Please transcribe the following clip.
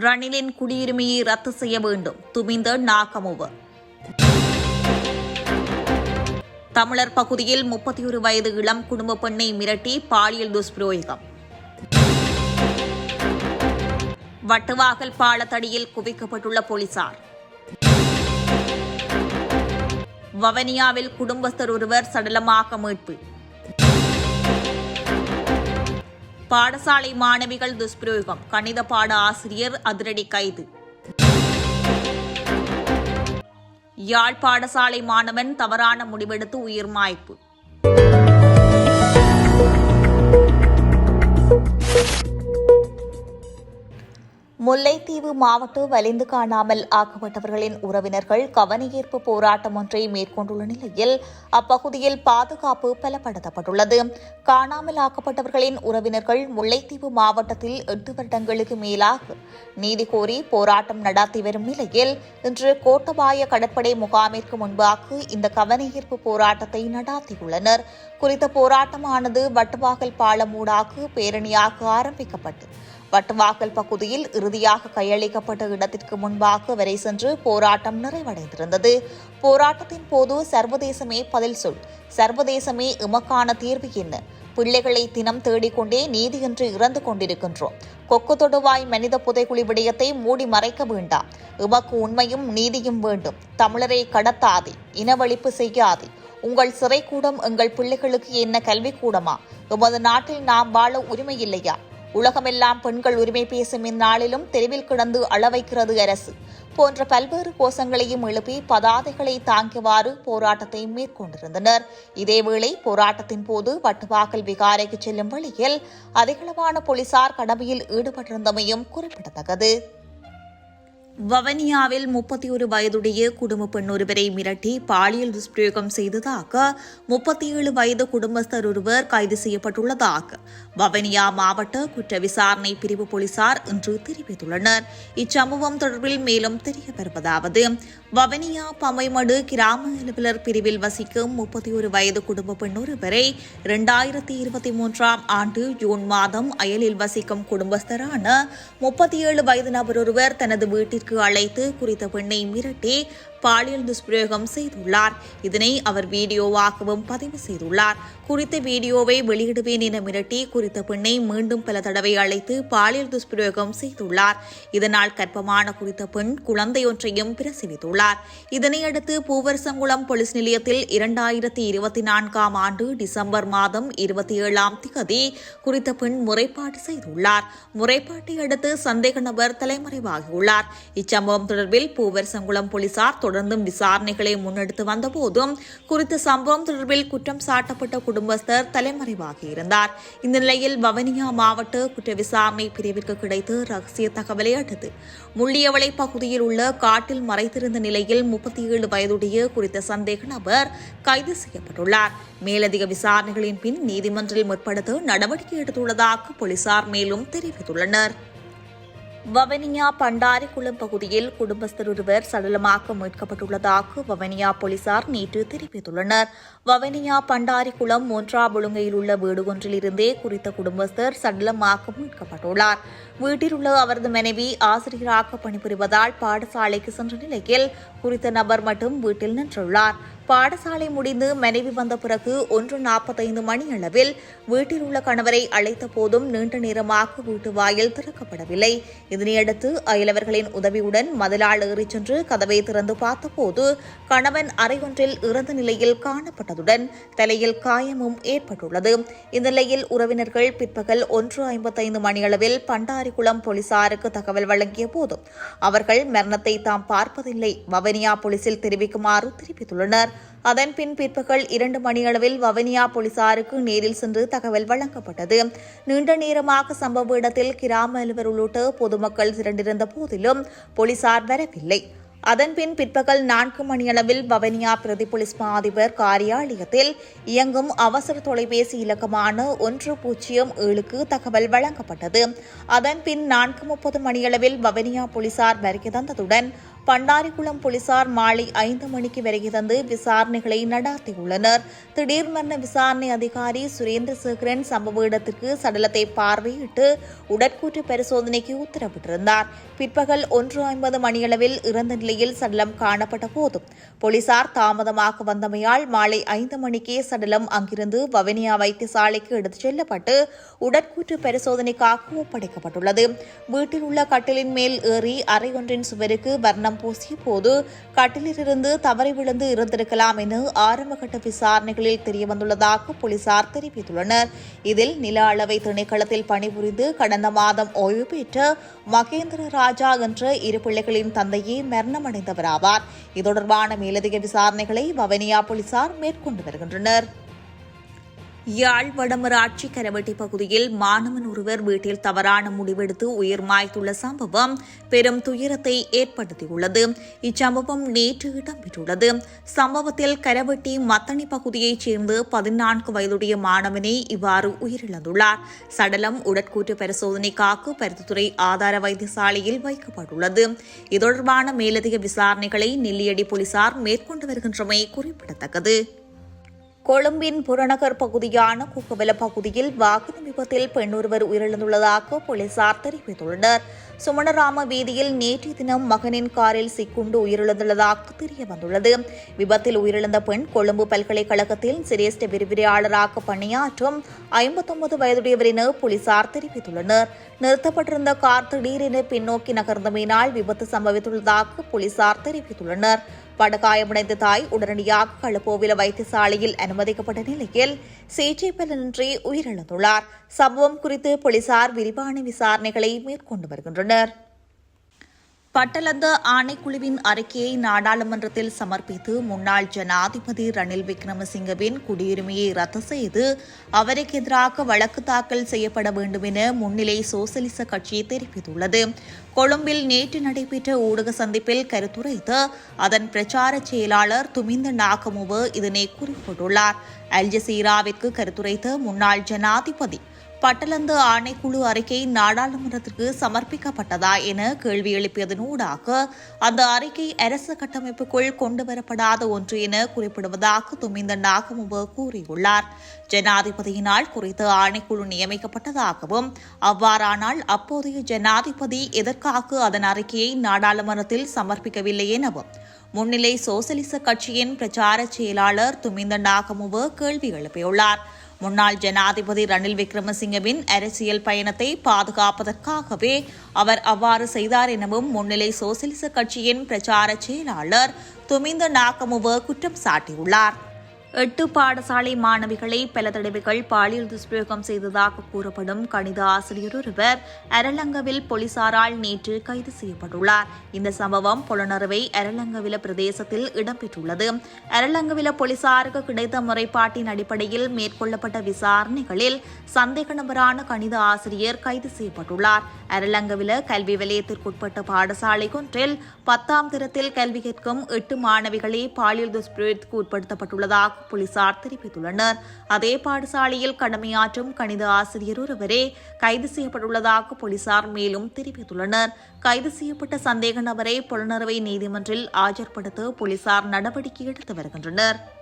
ரணிலின் குடியுரிமையை ரத்து செய்ய வேண்டும். துமிந்த நாகமுவ. தமிழர் பகுதியில் முப்பத்தி ஒரு வயது இளம் குடும்ப பெண்ணை மிரட்டி பாலியல் துஷ்பிரயோகம். வட்டுவாகல் பாலத்தடியில் குவிக்கப்பட்டுள்ள போலீசார். வவனியாவில் குடும்பஸ்தர் ஒருவர் சடலமாக மீட்பு. பாடசாலை மாணவிகள் துஷ்பிரயோகம். கணித பாட ஆசிரியர் அதிரடி கைது. யாழ் பாடசாலை மாணவன் தவறான முடிவெடுத்து உயிர் மாய்ப்பு. முல்லைத்தீவு மாவட்ட வலிந்து காணாமல் ஆக்கப்பட்டவர்களின் உறவினர்கள் கவனஈர்ப்பு போராட்டம் ஒன்றை மேற்கொண்டுள்ள நிலையில் அப்பகுதியில் பாதுகாப்பு பலப்படுத்தப்பட்டுள்ளது. காணாமல் ஆக்கப்பட்டவர்களின் உறவினர்கள் முல்லைத்தீவு மாவட்டத்தில் எட்டு வருடங்களுக்கு மேலாக நீதி கோரி போராட்டம் நடாத்தி வரும் நிலையில் இன்று கோட்டபாய கடற்படை முகாமிற்கு முன்பாக இந்த கவனஈர்ப்பு போராட்டத்தை நடாத்தியுள்ளனர். குறித்த போராட்டமானது வட்டுவாகல் பாலமூடாக பேரணியாக ஆரம்பிக்கப்பட்டு வட்டுவாக்கல் பகுதியில் இறுதியாக கையளிக்கப்பட்ட இடத்திற்கு முன்பாக வரை சென்று போராட்டம் நிறைவடைந்திருந்தது. போராட்டத்தின் போது சர்வதேசமே பதில் சொல் சர்வதேசமே எமக்கான தீர்வு என்ன? பிள்ளைகளை தினம் தேடிக்கொண்டே நீதியின்றி இறந்து கொண்டிருக்கின்றோம். கொக்கு தொடுவாய் மனித புதைக்குழி விடயத்தை மூடி மறைக்க வேண்டாம். எமக்கு உண்மையும் நீதியும் வேண்டும். தமிழரை கடத்தாதே இனவழிப்பு செய்யாதே. உங்கள் சிறைக்கூடம் எங்கள் பிள்ளைகளுக்கு என்ன கல்விக்கூடமா? எமது நாட்டில் நாம் வாழ உரிமை இல்லையா? உலகமெல்லாம் பெண்கள் உரிமை பேசும் இந்நாளிலும் தெருவில் கிடந்து அளவைக்கிறது அரசு. போன்ற பல்வேறு கோஷங்களையும் எழுப்பி பதாதைகளை தாங்கியவாறு போராட்டத்தை மேற்கொண்டிருந்தனர். இதேவேளை போராட்டத்தின் போது வட்டுவாக்கல் விகாரைக்கு செல்லும் வழியில் அதிகளவான போலீசார் கடமையில் ஈடுபட்டிருந்தமையும் குறிப்பிடத்தக்கது. வவனியாவில் முப்பத்தி ஒரு வயதுடைய குடும்ப பெண் ஒருவரை மிரட்டி பாலியல் துஷ்பிரயோகம் செய்ததாக முப்பத்தி ஏழு வயது குடும்பஸ்தர் ஒருவர் கைது செய்யப்பட்டுள்ளதாக வவனியா மாவட்ட குற்ற விசாரணை பிரிவு போலீசார் இன்று தெரிவித்துள்ளனர். இச்சம்பவம் தொடர்பில் மேலும் தெரிய வருவதாவது வவனியா பமைமடு கிராம அலுவலர் பிரிவில் வசிக்கும் முப்பத்தி ஒரு வயது குடும்ப பெண் ஒருவரை இரண்டாயிரத்தி இருபத்தி மூன்றாம் ஆண்டு ஜூன் மாதம் அயலில் வசிக்கும் குடும்பஸ்தரான முப்பத்தி ஏழு வயது நபர் ஒருவர் தனது வீட்டிற்கு அழைத்து குறித்த பெண்ணை மிரட்டி பாலியல் துஷ்பிரயோகம் செய்துள்ளார். இதனை அவர் வீடியோவாகவும் பதிவு செய்துள்ளார். குறித்த வீடியோவை வெளியிடுவேன் என மிரட்டி குறித்த பெண்ணை மீண்டும் பல தடவை அழைத்து பாலியல் துஷ்பிரயோகம் செய்துள்ளார். இதனால் கர்ப்பமான குறித்த பெண் குழந்தையொன்றையும் பிரசவித்துள்ளார். இதனையடுத்து பூவரசங்குளம் போலீஸ் நிலையத்தில் இரண்டாயிரத்தி இருபத்தி நான்காம் ஆண்டு டிசம்பர் மாதம் இருபத்தி ஏழாம் திகதி குறித்த பெண் முறைப்பாடு செய்துள்ளார். முறைப்பாட்டை அடுத்து சந்தேக நபர் தலைமறைவாகியுள்ளார். இச்சம்பவம் தொடர்பில் பூவரசங்குளம் போலீசார் தொடர்ந்தும் விசாரணைகளை முன்னெடுத்து வந்தபோதும் குறித்த சம்பவம் தொடர்பில் குற்றம் சாட்டப்பட்ட குடும்பஸ்தர் தலைமறைவாகியிருந்தார் இந்த நிலையில் வவனியா மாவட்ட குற்ற விசாரணை பிரிவிற்கு கிடைத்த ரகசிய தகவலை அடுத்து முள்ளியவளை பகுதியில் உள்ள காட்டில் மறைத்திருந்த நிலையில் முப்பத்தி ஏழு வயதுடைய குறித்த சந்தேக நபர் கைது செய்யப்பட்டுள்ளார். மேலதிக விசாரணைகளின் பின் நீதிமன்றில் முற்படுத்த நடவடிக்கை எடுத்துள்ளதாக போலீசார் மேலும் தெரிவித்துள்ளனர். வவனியா பண்டாரிக்குளம் பகுதியில் குடும்பஸ்தர் ஒருவர் சடலமாக மீட்கப்பட்டுள்ளதாக வவனியா போலீசார் நேற்று தெரிவித்துள்ளனர். வவனியா பண்டாரிக்குளம் ஒன்றாபுழுங்கையில் உள்ள வீடு ஒன்றில் இருந்தே குறித்த குடும்பஸ்தர் சடலமாக மீட்கப்பட்டுள்ளார். வீட்டில் உள்ள அவரது மனைவி ஆசிரியராக பணிபுரிவதால் பாடசாலைக்கு சென்ற நிலையில் குறித்த நபர் மட்டும் வீட்டில் நின்றுள்ளார். பாடசாலை முடிந்து மனைவி வந்த பிறகு ஒன்று நாற்பத்தைந்து மணி அளவில் வீட்டில் உள்ள கணவரை அழைத்த போதும் நீண்ட நேரமாக வீட்டு வாயில் திறக்கப்படவில்லை. இதனையடுத்து அயலவர்களின் உதவியுடன் மதிலால் ஏறிச் சென்று கதவை திறந்து பார்த்தபோது கணவன் அறையொன்றில் இறந்த நிலையில் காணப்பட்டதுடன் தலையில் காயமும் ஏற்பட்டுள்ளது. இந்த நிலையில் உறவினர்கள் பிற்பகல் ஒன்று ஐம்பத்தைந்து மணியளவில் பண்டாரிக்குளம் போலீசாருக்கு தகவல் வழங்கிய போதும் அவர்கள் மரணத்தை தாம் பார்ப்பதில்லை. வவனியா போலீசில் தெரிவிக்குமாறு தெரிவித்துள்ளனர். அதன்பின் பிற்பகல் இரண்டு மணியளவில் வவனியா போலீசாருக்கு நேரில் சென்று தகவல் வழங்கப்பட்டது. நீண்ட நேரமாக சம்பவ இடத்தில் கிராம அலுவலர் உள்ளிட்ட பொதுமக்கள் திரண்டிருந்த போதிலும் போலீசார் வரவில்லை. அதன்பின் பிற்பகல் நான்கு மணியளவில் வவனியா பிரதி போலீஸ் மா அதிபர் காரியாலயத்தில் இயங்கும் அவசர தொலைபேசி இலக்கமான ஒன்று பூஜ்ஜியம் ஏழுக்கு தகவல் வழங்கப்பட்டது. அதன்பின் நான்கு முப்பது மணியளவில் வவனியா போலீசார் வருகை தந்ததுடன் பண்டாரிக்குளம் போலீசார் மாலை ஐந்து மணிக்கு வருகை தந்து விசாரணைகளை நடாத்தியுள்ளனர். திடீர் மரண விசாரணை அதிகாரி சுரேந்திர சேகரன் சம்பவ இடத்திற்கு சடலத்தை பார்வையிட்டு உடற்கூற்று பரிசோதனைக்கு உத்தரவிட்டிருந்தார். பிற்பகல் ஒன்று ஐம்பது மணியளவில் இறந்த நிலையில் சடலம் காணப்பட்ட போதும் போலீசார் தாமதமாக வந்தமையால் மாலை ஐந்து மணிக்கே சடலம் அங்கிருந்து வவுனியா வைத்தியசாலைக்கு எடுத்துச் செல்லப்பட்டு உடற்கூற்று பரிசோதனைக்காக ஒப்படைக்கப்பட்டுள்ளது. வீட்டில் உள்ள கட்டிலின் மேல் ஏறி அறை ஒன்றின் சுவருக்கு வர்ணம் பூசிய போது கட்டிலிருந்து தவறி விழுந்து இருந்திருக்கலாம் என ஆரம்பகட்ட விசாரணைகளில் தெரியவந்துள்ளதாக போலீசார் தெரிவித்துள்ளனர். இதில் நில அளவை திணைக்களத்தில் பணிபுரிந்து கடந்த மாதம் ஓய்வு பெற்ற மகேந்திர ராஜா என்ற இரு பிள்ளைகளின் தந்தையே மரணமடைந்தவராவார். இது தொடர்பான மேலதிக விசாரணைகளை வவனியா போலீசார் மேற்கொண்டு வருகின்றனர். யாழ் வடமராட்சி கரவட்டி பகுதியில் மாணவன் ஒருவர் வீட்டில் தவறான முடிவெடுத்து உயிர் மாய்த்துள்ள சம்பவம் பெரும் துயரத்தை ஏற்படுத்தியுள்ளது. இச்சம்பவம் நேற்று இடம்பெற்றுள்ளது. சம்பவத்தில் கரவட்டி மத்தணி பகுதியைச் சேர்ந்த பதினான்கு வயதுடைய மாணவனே இவ்வாறு உயிரிழந்துள்ளார். சடலம் உடற்கூற்று பரிசோதனைக்காக பருத்தித்துறை ஆதார வைத்தியசாலையில் வைக்கப்பட்டுள்ளது. இது தொடர்பான மேலதிக விசாரணைகளை நெல்லியடி போலீசார் மேற்கொண்டு வருகின்றமை குறிப்பிடத்தக்கது. கொழும்பின் புறநகர் பகுதியான குக்கவெல பகுதியில் வாகன விபத்தில் பெண் ஒருவர் உயிரிழந்துள்ளதாக போலீசார் தெரிவித்துள்ளனர். சுமணராம வீதியில் நேற்றைய தினம் மகனின் காரில் சிக்குண்டு உயிரிழந்துள்ளதாக தெரிய வந்துள்ளது விபத்தில் உயிரிழந்த பெண் கொழும்பு பல்கலைக்கழகத்தில் சிரேஷ்ட விரிவிரியாளராக பணியாற்றும் ஐம்பத்தொன்பது வயதுடையவர் என போலீசார் தெரிவித்துள்ளனர். நிறுத்தப்பட்டிருந்த கார் திடீரென பின்னோக்கி நகர்ந்தமையினால் விபத்து சம்பவித்துள்ளதாக போலீசார் தெரிவித்துள்ளனர். படுகாயமடைந்த தாய் உடனடியாக களப்போவில வைத்தியசாலையில் அனுமதிக்கப்பட்ட நிலையில் சிகிச்சை பலனின்றி உயிரிழந்துள்ளார். சம்பவம் குறித்து போலீசார் விரிவான விசாரணைகளை மேற்கொண்டு வருகின்றனர். பட்டலந்த ஆணைக்குழுவின் அறிக்கையை நாடாளுமன்றத்தில் சமர்ப்பித்து முன்னாள் ஜனாதிபதி ரணில் விக்ரமசிங்கவின் குடியுரிமையை ரத்து செய்து அவருக்கு எதிராக வழக்கு தாக்கல் செய்யப்பட வேண்டும் என முன்னிலை சோசலிச கட்சி தெரிவித்துள்ளது. கொழும்பில் நேற்று நடைபெற்ற ஊடக சந்திப்பில் கருத்துரைத்து அதன் பிரச்சார செயலாளர் துமிந்த நாகமுவு இதனை குறிப்பிட்டுள்ளார். அல்ஜசீராவிற்கு கருத்துரைத்த முன்னாள் ஜனாதிபதி பட்டலந்து ஆணைக்குழு அறிக்கை நாடாளுமன்றத்திற்கு சமர்ப்பிக்கப்பட்டதா என கேள்வி எழுப்பியதனூடாக அந்த அறிக்கை அரசு கட்டமைப்புக்குள் கொண்டுவரப்படாத ஒன்று என குறிப்பிடுவதாக துமிந்த நாகமுவ கூறியுள்ளார். ஜனாதிபதியினால் குறித்த ஆணைக்குழு நியமிக்கப்பட்டதாகவும் அவ்வாறானால் அப்போதைய ஜனாதிபதி எதற்காக அதன் அறிக்கையை நாடாளுமன்றத்தில் சமர்ப்பிக்கவில்லை எனவும் முன்னிலை சோசலிச கட்சியின் பிரச்சார செயலாளர் துமிந்த நாகமுவ கேள்வி எழுப்பியுள்ளார். முன்னாள் ஜனாதிபதி ரணில் விக்ரமசிங்கவின் அரசியல் பயணத்தை பாதுகாப்பதற்காகவே அவர் அவ்வாறு செய்தார் எனவும் முன்னிலை சோசியலிச கட்சியின் பிரச்சார செயலாளர் துமிந்த நாக்கமுவ குற்றம் சாட்டியுள்ளார். எட்டு பாடசாலை மாணவிகளை பல தடவைகள் பாலியல் துஷ்பிரயோகம் செய்ததாக கூறப்படும் கணித ஆசிரியர் ஒருவர் அரலங்கவில் போலீசாரால் நேற்று கைது செய்யப்பட்டுள்ளார். இந்த சம்பவம் புலனறுவை அரலங்கவில பிரதேசத்தில் இடம்பெற்றுள்ளது. அரலங்கவில போலீசாருக்கு கிடைத்த முறைப்பாட்டின் அடிப்படையில் மேற்கொள்ளப்பட்ட விசாரணைகளில் சந்தேக நபரான கணித ஆசிரியர் கைது செய்யப்பட்டுள்ளார். அரலங்கவில கல்வி வலயத்திற்குட்பட்ட பாடசாலை ஒன்றில் பத்தாம் தரத்தில் கல்வி கேட்கும் எட்டு மாணவிகளே பாலியல் துஷ்பிரயோகத்துக்கு உட்படுத்தப்பட்டுள்ளதாக போலீசார் தெரிவித்துள்ளனர். அதே பாடசாலையில் கடமையாற்றும் கணித ஆசிரியர் ஒருவரே கைது செய்யப்பட்டுள்ளதாக போலீசார் மேலும் தெரிவித்துள்ளனர். கைது செய்யப்பட்ட சந்தேக நபரை புலனறுவை நீதிமன்றில் ஆஜர்படுத்த போலீசார் நடவடிக்கை எடுத்து வருகின்றனர்.